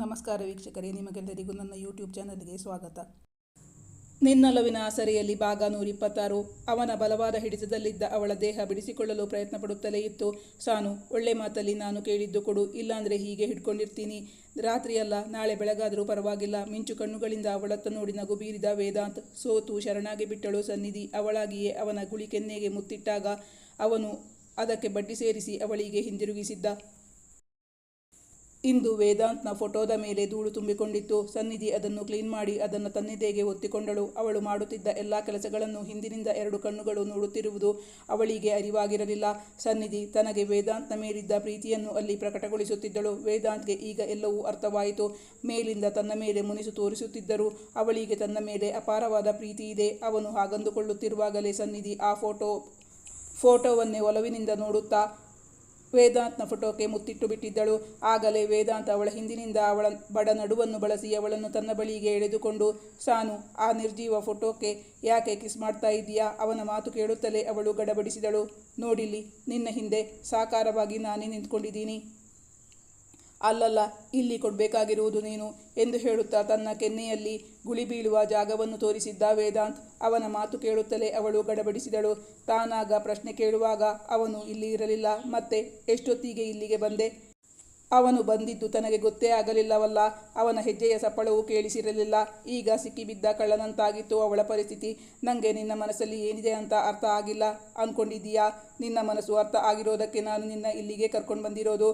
ನಮಸ್ಕಾರ ವೀಕ್ಷಕರೇ, ನಿಮಗೆಲ್ಲರಿಗೂ ನನ್ನ ಯೂಟ್ಯೂಬ್ ಚಾನಲ್ಗೆ ಸ್ವಾಗತ. ನಿನ್ನಲವಿನ ಆಸರೆಯಲ್ಲಿ ಭಾಗ ನೂರಿಪ್ಪತ್ತಾರು ಅವನ ಬಲವಾದ ಹಿಡಿತದಲ್ಲಿದ್ದ ಅವಳ ದೇಹ ಬಿಡಿಸಿಕೊಳ್ಳಲು ಪ್ರಯತ್ನ ಪಡುತ್ತಲೇ ಇತ್ತು. ಸಾನು, ಒಳ್ಳೆ ಮಾತಲ್ಲಿ ನಾನು ಕೇಳಿದ್ದು ಕೊಡು, ಇಲ್ಲಾಂದರೆ ಹೀಗೆ ಹಿಡ್ಕೊಂಡಿರ್ತೀನಿ. ರಾತ್ರಿಯಲ್ಲ, ನಾಳೆ ಬೆಳಗಾದರೂ ಪರವಾಗಿಲ್ಲ, ಮಿಂಚು ಕಣ್ಣುಗಳಿಂದ ಅವಳತ್ತ ನೋಡಿ ನಗು ಬೀರಿದ ವೇದಾಂತ್, ಸೋತು ಶರಣಾಗಿ ಬಿಟ್ಟಳು ಸನ್ನಿಧಿ, ಅವಳಾಗಿಯೇ ಅವನ ಗುಳಿ ಕೆನ್ನೆಗೆ ಮುತ್ತಿಟ್ಟಾಗ ಅವನು ಅದಕ್ಕೆ ಬಡ್ಡಿ ಸೇರಿಸಿ ಅವಳಿಗೆ ಹಿಂದಿರುಗಿಸಿದ್ದ. ಇಂದು ವೇದಾಂತ್ನ ಫೋಟೋದ ಮೇಲೆ ಧೂಳು ತುಂಬಿಕೊಂಡಿತ್ತು. ಸನ್ನಿಧಿ ಅದನ್ನು ಕ್ಲೀನ್ ಮಾಡಿ ಅದನ್ನು ತನ್ನಿದೆಗೆ ಒತ್ತಿಕೊಂಡಳು ಅವಳು ಮಾಡುತ್ತಿದ್ದ ಎಲ್ಲ ಕೆಲಸಗಳನ್ನು ಹಿಂದಿನಿಂದ ಎರಡು ಕಣ್ಣುಗಳು ನೋಡುತ್ತಿರುವುದು ಅವಳಿಗೆ ಅರಿವಾಗಿರಲಿಲ್ಲ. ಸನ್ನಿಧಿ ತನಗೆ ವೇದಾಂತ್ನ ಮೇಲಿದ್ದ ಪ್ರೀತಿಯನ್ನು ಅಲ್ಲಿ ಪ್ರಕಟಗೊಳಿಸುತ್ತಿದ್ದಳು. ವೇದಾಂತ್ಗೆ ಈಗ ಎಲ್ಲವೂ ಅರ್ಥವಾಯಿತು. ಮೇಲಿಂದ ತನ್ನ ಮೇಲೆ ಮುನಿಸು ತೋರಿಸುತ್ತಿದ್ದರು. ಅವಳಿಗೆ ತನ್ನ ಮೇಲೆ ಅಪಾರವಾದ ಪ್ರೀತಿ ಇದೆ. ಅವನು ಹಾಗಂದುಕೊಳ್ಳುತ್ತಿರುವಾಗಲೇ ಸನ್ನಿಧಿ ಆ ಫೋಟೋ, ಫೋಟೋವನ್ನೇ ಒಲವಿನಿಂದ ನೋಡುತ್ತಾ ವೇದಾಂತ್ನ ಫೋಟೋಕ್ಕೆ ಮುತ್ತಿಟ್ಟು ಬಿಟ್ಟಿದ್ದಳು. ಆಗಲೇ ವೇದಾಂತ್ ಅವಳ ಹಿಂದಿನಿಂದ ಅವಳ ಬಡ ನಡುವನ್ನು ಬಳಸಿ ಅವಳನ್ನು ತನ್ನ ಬಳಿಗೆ ಎಳೆದುಕೊಂಡು, ಸಾನು, ಆ ನಿರ್ಜೀವ ಫೋಟೋಕ್ಕೆ ಯಾಕೆ ಕಿಸ್ ಮಾಡ್ತಾ ಇದ್ದೀಯಾ? ಅವನ ಮಾತು ಕೇಳುತ್ತಲೇ ಅವಳು ಗಡಬಡಿಸಿದಳು. ನೋಡಿಲ್ಲಿ, ನಿನ್ನ ಹಿಂದೆ ಸಾಕಾರವಾಗಿ ನಾನೇ ನಿಂತ್ಕೊಂಡಿದ್ದೀನಿ. ಅಲ್ಲಲ್ಲ, ಇಲ್ಲಿ ಕೊಡಬೇಕಾಗಿರುವುದು ನೀನು ಎಂದು ಹೇಳುತ್ತಾ ತನ್ನ ಕೆನ್ನೆಯಲ್ಲಿ ಗುಳಿ ಬೀಳುವ ಜಾಗವನ್ನು ತೋರಿಸಿದ್ದ ವೇದಾಂತ್ ಅವನ ಮಾತು ಕೇಳುತ್ತಲೇ ಅವಳು ಗಡಬಡಿಸಿದಳು. ತಾನಾಗ ಪ್ರಶ್ನೆ ಕೇಳುವಾಗ ಅವನು ಇಲ್ಲಿ ಇರಲಿಲ್ಲ, ಮತ್ತೆ ಎಷ್ಟೊತ್ತಿಗೆ ಇಲ್ಲಿಗೆ ಬಂದೆ? ಅವನು ಬಂದಿದ್ದು ತನಗೆ ಗೊತ್ತೇ ಆಗಲಿಲ್ಲವಲ್ಲ, ಅವನ ಹೆಜ್ಜೆಯ ಸಪ್ಪಳವು ಕೇಳಿಸಿರಲಿಲ್ಲ. ಈಗ ಸಿಕ್ಕಿಬಿದ್ದ ಕಳ್ಳನಂತಾಗಿತ್ತು ಅವಳ ಪರಿಸ್ಥಿತಿ. ನನಗೆ ನಿನ್ನ ಮನಸ್ಸಲ್ಲಿ ಏನಿದೆ ಅಂತ ಅರ್ಥ ಆಗಿಲ್ಲ. ಅಂದ್ಕೊಂಡಿದ್ದೀಯಾ ನಿನ್ನ ಮನಸ್ಸು ಅರ್ಥ ಆಗಿರೋದಕ್ಕೆ ನಾನು ನಿನ್ನ ಇಲ್ಲಿಗೆ ಕರ್ಕೊಂಡು ಬಂದಿರೋದು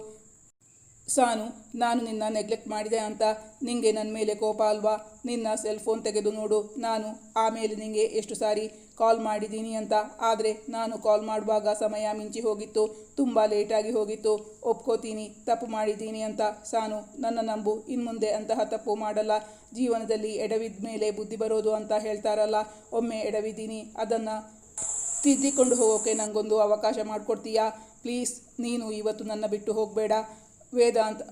ಸಾನು, ನಾನು ನಿನ್ನ ನೆಗ್ಲೆಕ್ಟ್ ಮಾಡಿದೆ ಅಂತ. ನಿಂಗೆ ನನ್ನ ಮೇಲೆ ಕೋಪ ಅಲ್ವಾ? ನಿನ್ನ ಸೆಲ್ ಫೋನ್ ತೆಗೆದು ನೋಡು. ನಾನು ಆಮೇಲೆ ನಿಂಗೆ ಎಷ್ಟು ಸಾರಿ ಕಾಲ್ ಮಾಡಿದ್ದೀನಿ ಅಂತ. ಆದರೆ ನಾನು ಕಾಲ್ ಮಾಡುವಾಗ ಸಮಯ ಮಿಂಚಿ ಹೋಗಿತ್ತು. ತುಂಬ ಲೇಟಾಗಿ ಹೋಗಿತ್ತು. ಒಪ್ಕೋತೀನಿ, ತಪ್ಪು ಮಾಡಿದ್ದೀನಿ ಅಂತ. ಸಾನು, ನನ್ನ ನಂಬು. ಇನ್ಮುಂದೆ ಅಂತಹ ತಪ್ಪು ಮಾಡಲ್ಲ. ಜೀವನದಲ್ಲಿ ಎಡವಿದ ಮೇಲೆ ಬುದ್ಧಿ ಬರೋದು ಅಂತ ಹೇಳ್ತಾರಲ್ಲ. ಒಮ್ಮೆ ಎಡವಿದ್ದೀನಿ, ಅದನ್ನು ತಿದ್ದಿಕೊಂಡು ಹೋಗೋಕೆ ನನಗೊಂದು ಅವಕಾಶ ಮಾಡಿಕೊಡ್ತೀಯಾ? ಪ್ಲೀಸ್, ನೀನು ಇವತ್ತು ನನ್ನ ಬಿಟ್ಟು ಹೋಗಬೇಡ. ವೇದಾಂತ್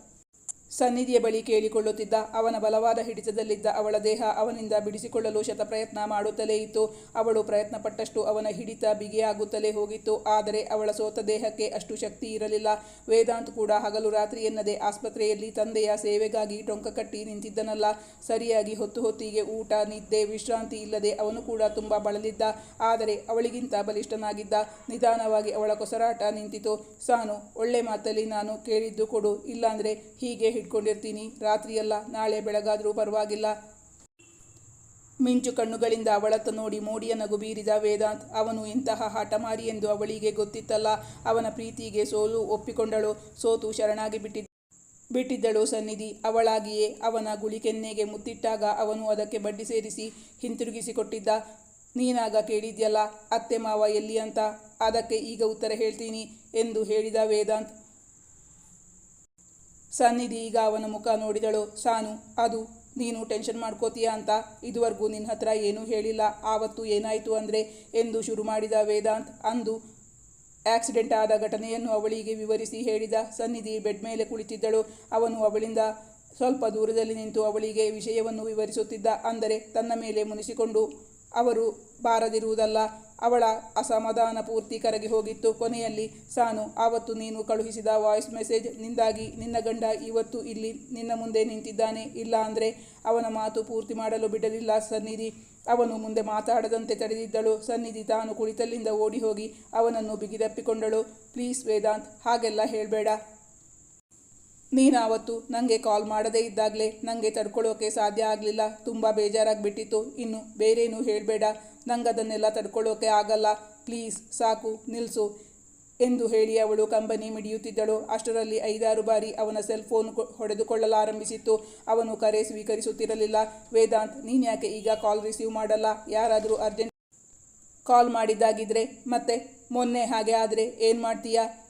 ಸನ್ನಿಧಿಯ ಬಳಿ ಕೇಳಿಕೊಳ್ಳುತ್ತಿದ್ದ ಅವನ ಬಲವಾದ ಹಿಡಿತದಲ್ಲಿದ್ದ ಅವಳ ದೇಹ ಅವನಿಂದ ಬಿಡಿಸಿಕೊಳ್ಳಲು ಶತಪ್ರಯತ್ನ ಮಾಡುತ್ತಲೇ ಇತ್ತು. ಅವಳು ಪ್ರಯತ್ನಪಟ್ಟಷ್ಟು ಅವನ ಹಿಡಿತ ಬಿಗಿಯಾಗುತ್ತಲೇ ಹೋಗಿತ್ತು. ಆದರೆ ಅವಳ ಸೋತ ದೇಹಕ್ಕೆ ಅಷ್ಟು ಶಕ್ತಿ ಇರಲಿಲ್ಲ. ವೇದಾಂತ್ ಕೂಡ ಹಗಲು ರಾತ್ರಿ ಎನ್ನದೆ ಆಸ್ಪತ್ರೆಯಲ್ಲಿ ತಂದೆಯ ಸೇವೆಗಾಗಿ ಟೊಂಕ ಕಟ್ಟಿ ನಿಂತಿದ್ದನಲ್ಲ. ಸರಿಯಾಗಿ ಹೊತ್ತು ಹೊತ್ತಿಗೆ ಊಟ, ನಿದ್ದೆ, ವಿಶ್ರಾಂತಿ ಇಲ್ಲದೆ ಅವನು ಕೂಡ ತುಂಬ ಬಳಲಿದ್ದ. ಆದರೆ ಅವಳಿಗಿಂತ ಬಲಿಷ್ಠನಾಗಿದ್ದ. ನಿಧಾನವಾಗಿ ಅವಳ ಕೊಸರಾಟ ನಿಂತಿತು. ಸಾನು, ಒಳ್ಳೆ ಮಾತಲ್ಲಿ ನಾನು ಕೇಳಿದ್ದು ಕೊಡು, ಇಲ್ಲಾಂದ್ರೆ ಹೀಗೆ ಹಿಡ್ಕೊಂಡಿರ್ತೀನಿ ರಾತ್ರಿಯಲ್ಲ, ನಾಳೆ ಬೆಳಗಾದರೂ ಪರವಾಗಿಲ್ಲ. ಮಿಂಚು ಕಣ್ಣುಗಳಿಂದ ಅವಳತ್ತ ನೋಡಿ ಮೋಡಿಯ ನಗು ಬೀರಿದ ವೇದಾಂತ್, ಅವನು ಇಂತಹ ಹಠಮಾರಿ ಎಂದು ಅವಳಿಗೆ ಗೊತ್ತಿತ್ತಲ್ಲ. ಅವನ ಪ್ರೀತಿಗೆ ಸೋಲು ಒಪ್ಪಿಕೊಂಡಳು. ಸೋತು ಶರಣಾಗಿ ಬಿಟ್ಟಿದ್ದ, ಬಿಟ್ಟಿದ್ದಳು ಸನ್ನಿಧಿ. ಅವಳಾಗಿಯೇ ಅವನ ಗುಳಿಕೆನ್ನೆಗೆ ಮುತ್ತಿಟ್ಟಾಗ ಅವನು ಅದಕ್ಕೆ ಬಡ್ಡಿ ಸೇರಿಸಿ ಹಿಂತಿರುಗಿಸಿಕೊಟ್ಟಿದ್ದ. ನೀನಾಗ ಕೇಳಿದ್ಯಲ್ಲ, ಅತ್ತೆ ಮಾವ ಎಲ್ಲಿ ಅಂತ? ಅದಕ್ಕೆ ಈಗ ಉತ್ತರ ಹೇಳ್ತೀನಿ ಎಂದು ಹೇಳಿದ ವೇದಾಂತ್ ಸನ್ನಿಧಿ ಈಗ ಅವನ ಮುಖ ನೋಡಿದಳು. ಸಾನು, ಅದು, ನೀನು ಟೆನ್ಷನ್ ಮಾಡ್ಕೋತೀಯ ಅಂತ ಇದುವರೆಗೂ ನಿನ್ನ ಹತ್ರ ಏನೂ ಹೇಳಿಲ್ಲ. ಆವತ್ತು ಏನಾಯಿತು ಅಂದರೆ ಎಂದು ಶುರು ಮಾಡಿದ ವೇದಾಂತ್ ಅಂದು ಆಕ್ಸಿಡೆಂಟ್ ಆದ ಘಟನೆಯನ್ನು ಅವಳಿಗೆ ವಿವರಿಸಿ ಹೇಳಿದ. ಸನ್ನಿಧಿ ಬೆಡ್ ಮೇಲೆ ಕುಳಿತಿದ್ದಳು. ಅವನು ಅವಳಿಂದ ಸ್ವಲ್ಪ ದೂರದಲ್ಲಿ ನಿಂತು ಅವಳಿಗೆ ವಿಷಯವನ್ನು ವಿವರಿಸುತ್ತಿದ್ದ. ಅಂದರೆ ತನ್ನ ಮೇಲೆ ಮುನಿಸಿಕೊಂಡು ಅವರು ಬಾರದಿರುವುದಲ್ಲ ಅವಳ ಅಸಮಾಧಾನ ಪೂರ್ತಿ ಕರಗಿ ಹೋಗಿತ್ತು. ಕೊನೆಯಲ್ಲಿ, ಸಾನು, ಆವತ್ತು ನೀನು ಕಳುಹಿಸಿದ ವಾಯ್ಸ್ ಮೆಸೇಜ್ ನಿಂದಾಗಿ ನಿನ್ನ ಗಂಡ ಇವತ್ತು ಇಲ್ಲಿ ನಿನ್ನ ಮುಂದೆ ನಿಂತಿದ್ದಾನೆ. ಇಲ್ಲ ಅಂದರೆ ಅವನ ಮಾತು ಪೂರ್ತಿ ಮಾಡಲು ಬಿಡಲಿಲ್ಲ ಸನ್ನಿಧಿ. ಅವನು ಮುಂದೆ ಮಾತಾಡದಂತೆ ತಡೆದಿದ್ದಳು. ಸನ್ನಿಧಿ ತಾನು ಕುಳಿತಲ್ಲಿಂದ ಓಡಿ ಹೋಗಿ ಅವನನ್ನು ಬಿಗಿದಪ್ಪಿಕೊಂಡಳು. ಪ್ಲೀಸ್ ವೇದಾಂತ್, ಹಾಗೆಲ್ಲ ಹೇಳಬೇಡ. ನೀನಾವತ್ತು ನನಗೆ ಕಾಲ್ ಮಾಡದೇ ಇದ್ದಾಗಲೇ ನನಗೆ ತಡ್ಕೊಳ್ಳೋಕೆ ಸಾಧ್ಯ ಆಗಲಿಲ್ಲ. ತುಂಬ ಬೇಜಾರಾಗಿಬಿಟ್ಟಿತ್ತು. ಇನ್ನು ಬೇರೇನೂ ಹೇಳಬೇಡ. ನಂಗೆ ಅದನ್ನೆಲ್ಲ ತಡ್ಕೊಳ್ಳೋಕೆ ಆಗಲ್ಲ. ಪ್ಲೀಸ್, ಸಾಕು ನಿಲ್ಲಿಸು ಎಂದು ಹೇಳಿ ಅವಳು ಕಂಬನಿ ಮಿಡಿಯುತ್ತಿದ್ದಳು. ಅಷ್ಟರಲ್ಲಿ ಐದಾರು ಬಾರಿ ಅವನ ಸೆಲ್ ಫೋನ್ ಹೊಡೆದುಕೊಳ್ಳಲಾರಂಭಿಸಿತ್ತು. ಅವನು ಕರೆ ಸ್ವೀಕರಿಸುತ್ತಿರಲಿಲ್ಲ. ವೇದಾಂತ್ ನೀನ್ಯಾಕೆ ಈಗ ಕಾಲ್ ರಿಸೀವ್ ಮಾಡಲ್ಲ? ಯಾರಾದರೂ ಅರ್ಜೆಂಟ್ ಕಾಲ್ ಮಾಡಿದ್ದಾಗಿದ್ರೆ ಮತ್ತೆ ಮೊನ್ನೆ ಹಾಗೆ ಆದರೆ ಏನು ಮಾಡ್ತೀಯಾ?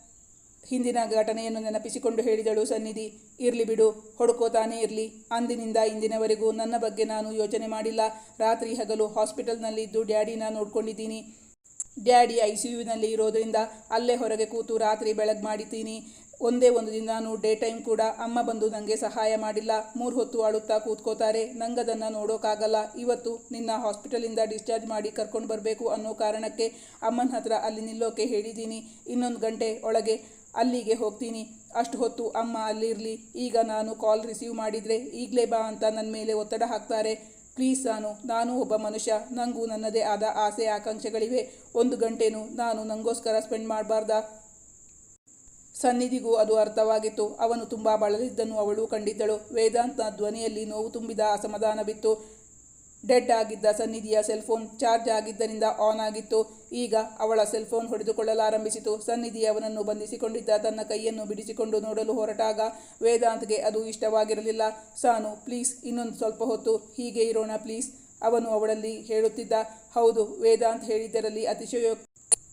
ಹಿಂದಿನ ಘಟನೆಯನ್ನು ನೆನಪಿಸಿಕೊಂಡು ಹೇಳಿದಳು ಸನ್ನಿಧಿ, ಇರಲಿ ಬಿಡು ಹೊಡ್ಕೋತಾನೇ ಇರಲಿ. ಅಂದಿನಿಂದ ಇಂದಿನವರೆಗೂ ನನ್ನ ಬಗ್ಗೆ ನಾನು ಯೋಚನೆ ಮಾಡಿಲ್ಲ. ರಾತ್ರಿ ಹಗಲು ಹಾಸ್ಪಿಟಲ್ನಲ್ಲಿದ್ದು ಡ್ಯಾಡಿನ ನೋಡ್ಕೊಂಡಿದ್ದೀನಿ. ಡ್ಯಾಡಿ ಐ ಸಿ ಯುನಲ್ಲಿ ಇರೋದರಿಂದ ಅಲ್ಲೇ ಹೊರಗೆ ಕೂತು ರಾತ್ರಿ ಬೆಳಗ್ಗೆ ಮಾಡಿದ್ದೀನಿ. ಒಂದೇ ಒಂದು ದಿನ ನಾನು ಡೇ ಟೈಮ್ ಕೂಡ ಅಮ್ಮ ಬಂದು ನನಗೆ ಸಹಾಯ ಮಾಡಿಲ್ಲ. ಮೂರು ಹೊತ್ತು ಅಳುತ್ತಾ ಕೂತ್ಕೋತಾರೆ. ನಂಗದನ್ನು ನೋಡೋಕ್ಕಾಗಲ್ಲ ಇವತ್ತು ನಿನ್ನ ಹಾಸ್ಪಿಟಲಿಂದ ಡಿಸ್ಚಾರ್ಜ್ ಮಾಡಿ ಕರ್ಕೊಂಡು ಬರಬೇಕು ಅನ್ನೋ ಕಾರಣಕ್ಕೆ ಅಮ್ಮನ ಹತ್ರ ಅಲ್ಲಿ ನಿಲ್ಲೋಕೆ ಹೇಳಿದ್ದೀನಿ. ಇನ್ನೊಂದು ಗಂಟೆ ಒಳಗೆ ಅಲ್ಲಿಗೆ ಹೋಗ್ತೀನಿ. ಅಷ್ಟು ಹೊತ್ತು ಅಮ್ಮ ಅಲ್ಲಿರಲಿ. ಈಗ ನಾನು ಕಾಲ್ ರಿಸೀವ್ ಮಾಡಿದರೆ ಈಗಲೇ ಬಾ ಅಂತ ನನ್ನ ಮೇಲೆ ಒತ್ತಡ ಹಾಕ್ತಾರೆ. ಪ್ಲೀಸ್ ನಾನು ನಾನು ಒಬ್ಬ ಮನುಷ್ಯ. ನನಗೂ ನನ್ನದೇ ಆದ ಆಸೆ ಆಕಾಂಕ್ಷೆಗಳಿವೆ. ಒಂದು ಗಂಟೆನೂ ನಾನು ನನಗೋಸ್ಕರ ಸ್ಪೆಂಡ್ ಮಾಡಬಾರ್ದಾ? ಸನ್ನಿಧಿಗೂ ಅದು ಅರ್ಥವಾಗಿತ್ತು. ಅವನು ತುಂಬ ಬಳಲಿದ್ದನ್ನು ಅವಳು ಕಂಡಿದ್ದಳು. ವೇದಾಂತ್ನ ಧ್ವನಿಯಲ್ಲಿ ನೋವು ತುಂಬಿದ ಅಸಮಾಧಾನವಿತ್ತು ಡೆಡ್ ಆಗಿದ್ದ ಸನ್ನಿಧಿಯ ಸೆಲ್ಫೋನ್ ಚಾರ್ಜ್ ಆಗಿದ್ದರಿಂದ ಆನ್ ಆಗಿತ್ತು. ಈಗ ಅವಳ ಸೆಲ್ಫೋನ್ ಹೊಡೆದುಕೊಳ್ಳಲಾರಂಭಿಸಿತು. ಸನ್ನಿಧಿ ಅವನನ್ನು ಬಂಧಿಸಿಕೊಂಡಿದ್ದ ತನ್ನ ಕೈಯನ್ನು ಬಿಡಿಸಿಕೊಂಡು ನೋಡಲು ಹೊರಟಾಗ ವೇದಾಂತ್ಗೆ ಅದು ಇಷ್ಟವಾಗಿರಲಿಲ್ಲ. ಸಾನು ಪ್ಲೀಸ್ ಇನ್ನೊಂದು ಸ್ವಲ್ಪ ಹೊತ್ತು, ಹೀಗೆ ಇರೋಣ ಪ್ಲೀಸ್ ಅವನು ಅವಳಲ್ಲಿ ಹೇಳುತ್ತಿದ್ದ. ಹೌದು, ವೇದಾಂತ್ ಹೇಳಿದ್ದರಲ್ಲಿ ಅತಿಶಯ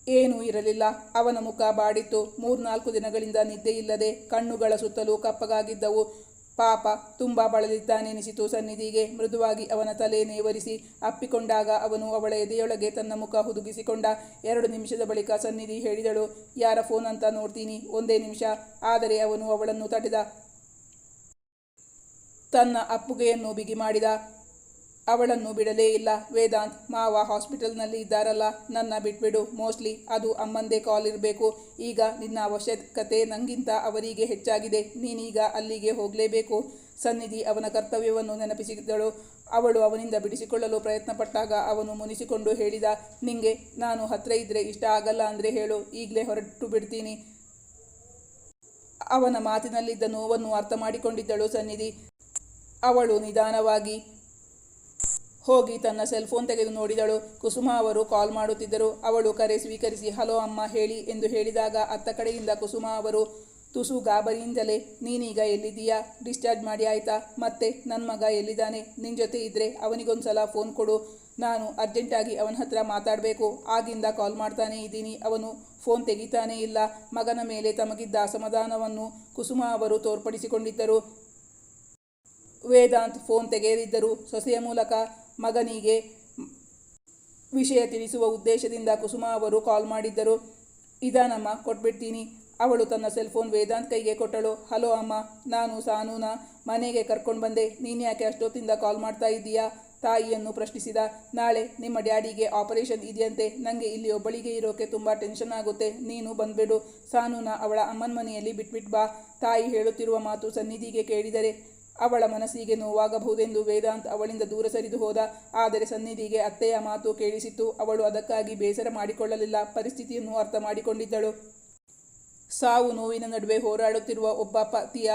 ಏನೂ ಇರಲಿಲ್ಲ. ಅವನ ಮುಖ ಬಾಡಿತ್ತು. ಮೂರ್ನಾಲ್ಕು ದಿನಗಳಿಂದ ನಿದ್ದೆಯಿಲ್ಲದೆ ಕಣ್ಣುಗಳ ಸುತ್ತಲೂ ಕಪ್ಪಗಾಗಿದ್ದವು. ಪಾಪ ತುಂಬ ಬಳಲಿದ್ದಾನೆನಿಸಿತು ಸನ್ನಿಧಿಗೆ. ಮೃದುವಾಗಿ ಅವನ ತಲೆ ನೇವರಿಸಿ ಅಪ್ಪಿಕೊಂಡಾಗ ಅವನು ಅವಳ ಎದೆಯೊಳಗೆ ತನ್ನ ಮುಖ ಹುದುಗಿಸಿಕೊಂಡ. ಎರಡು ನಿಮಿಷದ ಬಳಿಕ ಸನ್ನಿಧಿ ಹೇಳಿದಳು, ಯಾರ ಫೋನ್ ಅಂತ ನೋಡ್ತೀನಿ, ಒಂದೇ ನಿಮಿಷ. ಆದರೆ ಅವನು ಅವಳನ್ನು ತಡೆದ. ತನ್ನ ಅಪ್ಪುಗೆಯನ್ನು ಬಿಗಿ ಮಾಡಿದ. ಅವಳನ್ನು ಬಿಡಲೇ ಇಲ್ಲ. ವೇದಾಂತ್, ಮಾವ ಹಾಸ್ಪಿಟಲ್ನಲ್ಲಿ ಇದ್ದಾರಲ್ಲ, ನನ್ನ ಬಿಟ್ಬಿಡು. ಮೋಸ್ಟ್ಲಿ ಅದು ಅಮ್ಮಂದೇ ಕಾಲ್ ಇರಬೇಕು. ಈಗ ನಿನ್ನ ಅವಶ್ಯಕತೆ ನಂಗಿಂತ ಅವರಿಗೆ ಹೆಚ್ಚಾಗಿದೆ. ನೀನೀಗ ಅಲ್ಲಿಗೆ ಹೋಗಲೇಬೇಕು. ಸನ್ನಿಧಿ ಅವನ ಕರ್ತವ್ಯವನ್ನು ನೆನಪಿಸಿದಳು. ಅವಳು ಅವನಿಂದ ಬಿಡಿಸಿಕೊಳ್ಳಲು ಪ್ರಯತ್ನಪಟ್ಟಾಗ ಅವನು ಮುನಿಸಿಕೊಂಡು ಹೇಳಿದ, ನಿಂಗೆ ನಾನು ಹತ್ರ ಇದ್ದರೆ ಇಷ್ಟ ಆಗಲ್ಲ ಅಂದರೆ ಹೇಳು. ಈಗಲೇ ಹೊರಟು ಬಿಡ್ತೀನಿ. ಅವನ ಮಾತಿನಲ್ಲಿದ್ದ ನೋವನ್ನು ಅರ್ಥ ಮಾಡಿಕೊಂಡಿದ್ದಳು ಸನ್ನಿಧಿ. ಅವಳು ನಿಧಾನವಾಗಿ ಹೋಗಿ ತನ್ನ ಸೆಲ್ ಫೋನ್ ತೆಗೆದು ನೋಡಿದಳು. ಕುಸುಮ ಅವರು ಕಾಲ್ ಮಾಡುತ್ತಿದ್ದರು. ಅವಳು ಕರೆ ಸ್ವೀಕರಿಸಿ, ಹಲೋ ಅಮ್ಮ, ಹೇಳಿ, ಎಂದು ಹೇಳಿದಾಗ ಅತ್ತ ಕಡೆಯಿಂದ ಕುಸುಮ ಅವರು, ತುಸು ಗಾಬರಿಯಿಂದಲೇ ನೀನೀಗ ಎಲ್ಲಿದ್ದೀಯಾ? ಡಿಸ್ಚಾರ್ಜ್ ಮಾಡಿ ಆಯ್ತಾ? ಮತ್ತೆ ನನ್ನ ಮಗ ಎಲ್ಲಿದ್ದಾನೆ? ನಿನ್ನ ಜೊತೆ ಇದ್ದರೆ ಅವನಿಗೊಂದ್ಸಲ ಫೋನ್ ಕೊಡು. ನಾನು ಅರ್ಜೆಂಟಾಗಿ ಅವನ ಹತ್ರ ಮಾತಾಡಬೇಕು. ಆಗಿಂದ ಕಾಲ್ ಮಾಡ್ತಾನೇ ಇದ್ದೀನಿ. ಅವನು ಫೋನ್ ತೆಗಿತಾನೇ ಇಲ್ಲ. ಮಗನ ಮೇಲೆ ತಮಗಿದ್ದ ಅಸಮಾಧಾನವನ್ನು ಕುಸುಮ ಅವರು ತೋರ್ಪಡಿಸಿಕೊಂಡಿದ್ದರು. ವೇದಾಂತ್ ಫೋನ್ ತೆಗೆಯದಿದ್ದರು. ಸೊಸೆಯ ಮೂಲಕ ಮಗನಿಗೆ ವಿಷಯ ತಿಳಿಸುವ ಉದ್ದೇಶದಿಂದ ಕುಸುಮ ಅವರು ಕಾಲ್ ಮಾಡಿದ್ದರು. ಇದಾನಮ್ಮ ಕೊಟ್ಬಿಡ್ತೀನಿ. ಅವಳು ತನ್ನ ಸೆಲ್ ಫೋನ್ ವೇದಾಂತ್ ಕೈಗೆ ಕೊಟ್ಟಳು. ಹಲೋ ಅಮ್ಮ, ನಾನು ಸಾನೂನ ಮನೆಗೆ ಕರ್ಕೊಂಡು ಬಂದೆ. ನೀನು ಯಾಕೆ ಅಷ್ಟೊತ್ತಿಂದ ಕಾಲ್ ಮಾಡ್ತಾ ಇದ್ದೀಯಾ? ತಾಯಿಯನ್ನು ಪ್ರಶ್ನಿಸಿದ. ನಾಳೆ ನಿಮ್ಮ ಡ್ಯಾಡಿಗೆ ಆಪರೇಷನ್ ಇದೆಯಂತೆ. ನನಗೆ ಇಲ್ಲಿ ಒಬ್ಬಳಿಗೆ ಇರೋಕೆ ತುಂಬ ಟೆನ್ಷನ್ ಆಗುತ್ತೆ. ನೀನು ಬಂದ್ಬಿಡು. ಸಾನೂನ ಅವಳ ಅಮ್ಮನ ಮನೆಯಲ್ಲಿ ಬಿಟ್ಬಿಟ್ ಬಾ. ತಾಯಿ ಹೇಳುತ್ತಿರುವ ಮಾತು ಸನ್ನಿಧಿಗೆ ಕೇಳಿದರೆ ಅವಳ ಮನಸ್ಸಿಗೆ ನೋವಾಗಬಹುದೆಂದು ವೇದಾಂತ್ ಅವಳಿಂದ ದೂರ ಸರಿದು ಹೋದ. ಆದರೆ ಸನ್ನಿಧಿಗೆ ಅತ್ತೆಯ ಮಾತು ಕೇಳಿಸಿತ್ತು. ಅವಳು ಅದಕ್ಕಾಗಿ ಬೇಸರ ಮಾಡಿಕೊಳ್ಳಲಿಲ್ಲ. ಪರಿಸ್ಥಿತಿಯನ್ನು ಅರ್ಥ ಮಾಡಿಕೊಂಡಿದ್ದಳು. ಸಾವು ನೋವಿನ ನಡುವೆ ಹೋರಾಡುತ್ತಿರುವ ಒಬ್ಬ ಪತಿಯ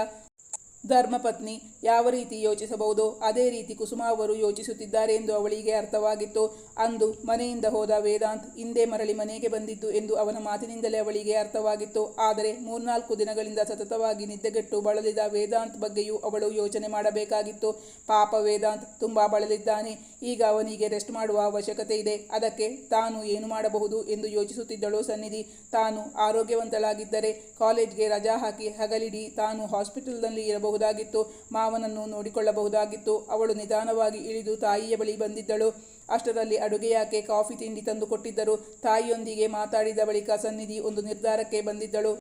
ಧರ್ಮಪತ್ನಿ ಯಾವ ರೀತಿ ಯೋಚಿಸಬಹುದು? ಅದೇ ರೀತಿ ಕುಸುಮ ಅವರು ಯೋಚಿಸುತ್ತಿದ್ದಾರೆ ಎಂದು ಅವಳಿಗೆ ಅರ್ಥವಾಗಿತ್ತು. ಅಂದು ಮನೆಯಿಂದ ಹೋದ ವೇದಾಂತ್ ಹಿಂದೆ ಮರಳಿ ಮನೆಗೆ ಬಂದಿದ್ದು ಎಂದು ಅವನ ಮಾತಿನಿಂದಲೇ ಅವಳಿಗೆ ಅರ್ಥವಾಗಿತ್ತು. ಆದರೆ ಮೂರ್ನಾಲ್ಕು ದಿನಗಳಿಂದ ಸತತವಾಗಿ ನಿದ್ದೆಗೆಟ್ಟು ಬಳಲಿದ ವೇದಾಂತ್ ಬಗ್ಗೆಯೂ ಅವಳು ಯೋಚನೆ ಮಾಡಬೇಕಾಗಿತ್ತು. ಪಾಪ ವೇದಾಂತ್ ತುಂಬಾ ಬಳಲಿದ್ದಾನೆ. ಈಗ ಅವನಿಗೆ ರೆಸ್ಟ್ ಮಾಡುವ ಅವಶ್ಯಕತೆ ಇದೆ. ಅದಕ್ಕೆ ತಾನು ಏನು ಮಾಡಬಹುದು ಎಂದು ಯೋಚಿಸುತ್ತಿದ್ದಳು ಸನ್ನಿಧಿ. ತಾನು ಆರೋಗ್ಯವಂತಳಾಗಿದ್ದರೆ ಕಾಲೇಜ್ಗೆ ರಜಾ ಹಾಕಿ ಹಗಲಿಡಿ ತಾನು ಹಾಸ್ಪಿಟಲ್ನಲ್ಲಿ ಇರಬಹುದಾಗಿತ್ತು ಮಾವನನ್ನು ನೋಡಿಕೊಳ್ಳಬಹುದಾಗಿತ್ತು. ಅವಳು ನಿಧಾನವಾಗಿ ಇಳಿದು ತಾಯಿಯ ಬಳಿ ಬಂದಿದ್ದಳು. ಅಷ್ಟರಲ್ಲಿ ಅಡುಗೆಯಾಕೆ ಕಾಫಿ ತಿಂಡಿ ತಂದು ಕೊಟ್ಟಿದ್ದರು? ತಾಯಿಯೊಂದಿಗೆ ಮಾತಾಡಿದ ಬಳಿಕ ಸನ್ನಿಧಿ ಒಂದು ನಿರ್ಧಾರಕ್ಕೆ ಬಂದಿದ್ದಳು.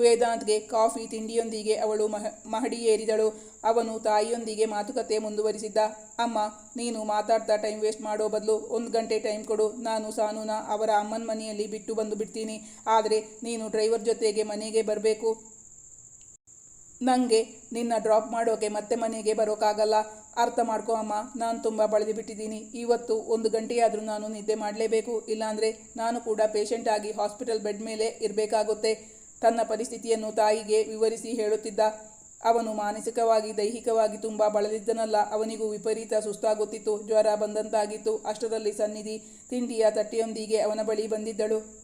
ವೇದಾಂತ್ಗೆ ಕಾಫಿ ತಿಂಡಿಯೊಂದಿಗೆ ಅವಳು ಮಹ, ಮಹಡಿ ಏರಿದಳು. ಅವನು ತಾಯಿಯೊಂದಿಗೆ ಮಾತುಕತೆ ಮುಂದುವರಿಸಿದ್ದ. ಅಮ್ಮ, ನೀನು ಮಾತಾಡ್ತಾ ಟೈಮ್ ವೇಸ್ಟ್ ಮಾಡೋ ಬದಲು ಒಂದು ಗಂಟೆ ಟೈಮ್ ಕೊಡು. ನಾನು ಸಾನೂನ ಅವರ ಅಮ್ಮನ ಮನೆಯಲ್ಲಿ ಬಿಟ್ಟು ಬಂದು ಬಿಡ್ತೀನಿ. ಆದರೆ ನೀನು ಡ್ರೈವರ್ ಜೊತೆಗೆ ಮನೆಗೆ ಬರಬೇಕು. ನನಗೆ ನಿನ್ನ ಡ್ರಾಪ್ ಮಾಡೋಕೆ ಮತ್ತೆ ಮನೆಗೆ ಬರೋಕ್ಕಾಗಲ್ಲ ಅರ್ಥ ಮಾಡ್ಕೋ ಅಮ್ಮ, ನಾನು ತುಂಬ ಬಳದು ಬಿಟ್ಟಿದ್ದೀನಿ. ಇವತ್ತು ಒಂದು ಗಂಟೆಯಾದರೂ ನಾನು ನಿದ್ದೆ ಮಾಡಲೇಬೇಕು. ಇಲ್ಲಾಂದರೆ ನಾನು ಕೂಡ ಪೇಷಂಟ್ ಆಗಿ ಹಾಸ್ಪಿಟಲ್ ಬೆಡ್ ಮೇಲೆ ಇರಬೇಕಾಗುತ್ತೆ. ತನ್ನ ಪರಿಸ್ಥಿತಿಯನ್ನು ತಾಯಿಗೆ ವಿವರಿಸಿ ಹೇಳುತ್ತಿದ್ದ. ಅವನು ಮಾನಸಿಕವಾಗಿ, ದೈಹಿಕವಾಗಿ ತುಂಬ ಬಳಲಿದ್ದನಲ್ಲ. ಅವನಿಗೂ ವಿಪರೀತ ಸುಸ್ತಾಗುತ್ತಿತ್ತು. ಜ್ವರ ಬಂದಂತಾಗಿತ್ತು. ಅಷ್ಟರಲ್ಲಿ ಸನ್ನಿಧಿ ತಿಂಡಿಯ ತಟ್ಟೆಯೊಂದಿಗೆ ಅವನ ಬಳಿ ಬಂದಿದ್ದಳು.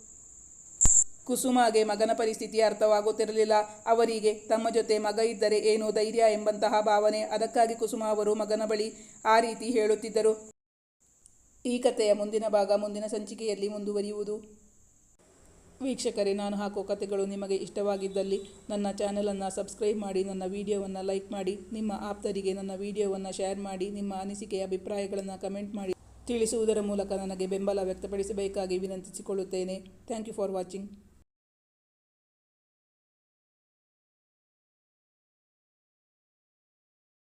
ಕುಸುಮಾಗೆ ಮಗನ ಪರಿಸ್ಥಿತಿ ಅರ್ಥವಾಗುತ್ತಿರಲಿಲ್ಲ. ಅವರಿಗೆ ತಮ್ಮ ಜೊತೆ ಮಗ ಇದ್ದರೆ ಏನೋ ಧೈರ್ಯ ಎಂಬಂತಹ ಭಾವನೆ. ಅದಕ್ಕಾಗಿ ಕುಸುಮ ಅವರು ಮಗನ ಬಳಿ ಆ ರೀತಿ ಹೇಳುತ್ತಿದ್ದರು. ಈ ಕಥೆಯ ಮುಂದಿನ ಭಾಗ ಮುಂದಿನ ಸಂಚಿಕೆಯಲ್ಲಿ ಮುಂದುವರಿಯುವುದು. ವೀಕ್ಷಕರೇ, ನಾನು ಹಾಕೋ ಕಥೆಗಳು ನಿಮಗೆ ಇಷ್ಟವಾಗಿದ್ದಲ್ಲಿ ನನ್ನ ಚಾನಲನ್ನು ಸಬ್ಸ್ಕ್ರೈಬ್ ಮಾಡಿ, ನನ್ನ ವಿಡಿಯೋವನ್ನು ಲೈಕ್ ಮಾಡಿ, ನಿಮ್ಮ ಆಪ್ತರಿಗೆ ನನ್ನ ವಿಡಿಯೋವನ್ನು ಶೇರ್ ಮಾಡಿ, ನಿಮ್ಮ ಅನಿಸಿಕೆಯ ಅಭಿಪ್ರಾಯಗಳನ್ನು ಕಮೆಂಟ್ ಮಾಡಿ ತಿಳಿಸುವುದರ ಮೂಲಕ ನನಗೆ ಬೆಂಬಲ ವ್ಯಕ್ತಪಡಿಸಬೇಕಾಗಿ ವಿನಂತಿಸಿಕೊಳ್ಳುತ್ತೇನೆ. Thank you for watching.